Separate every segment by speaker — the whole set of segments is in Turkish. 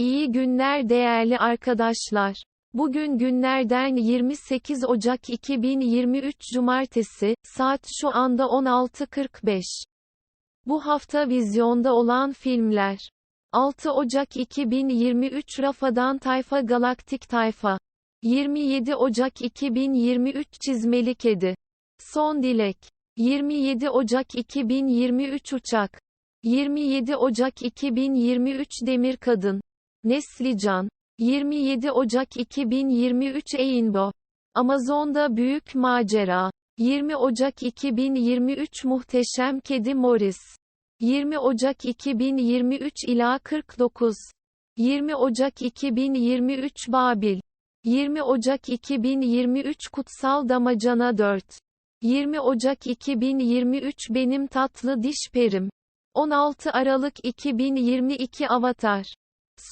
Speaker 1: İyi günler değerli arkadaşlar. Bugün günlerden 28 Ocak 2023 Cumartesi, saat şu anda 16.45. Bu hafta vizyonda olan filmler. 6 Ocak 2023 Rafa'dan Tayfa Galaktik Tayfa. 27 Ocak 2023 Çizmeli Kedi. Son Dilek. 27 Ocak 2023 Uçak. 27 Ocak 2023 Demir Kadın. Neslican. 27 Ocak 2023 Eynbo. Amazon'da büyük macera. 20 Ocak 2023 Muhteşem Kedi Morris. 20 Ocak 2023 ila 49. 20 Ocak 2023 Babil. 20 Ocak 2023 Kutsal Damacana 4. 20 Ocak 2023 Benim Tatlı Diş Perim. 16 Aralık 2022 Avatar.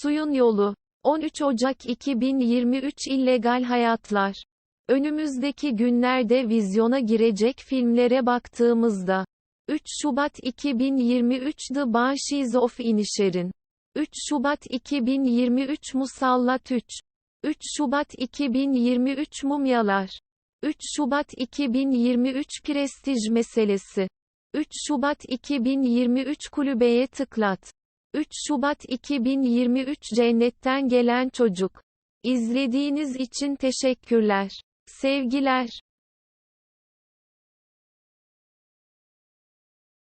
Speaker 1: Suyun Yolu. 13 Ocak 2023 İllegal Hayatlar. Önümüzdeki günlerde vizyona girecek filmlere baktığımızda 3 Şubat 2023 The Banshees of Inisherin 3 Şubat 2023 Musallat 3 3 Şubat 2023 Mumyalar 3 Şubat 2023 Prestij Meselesi 3 Şubat 2023 Kulübeye Tıklat 3 Şubat 2023 Cennetten Gelen Çocuk İzlediğiniz için teşekkürler. Sevgiler.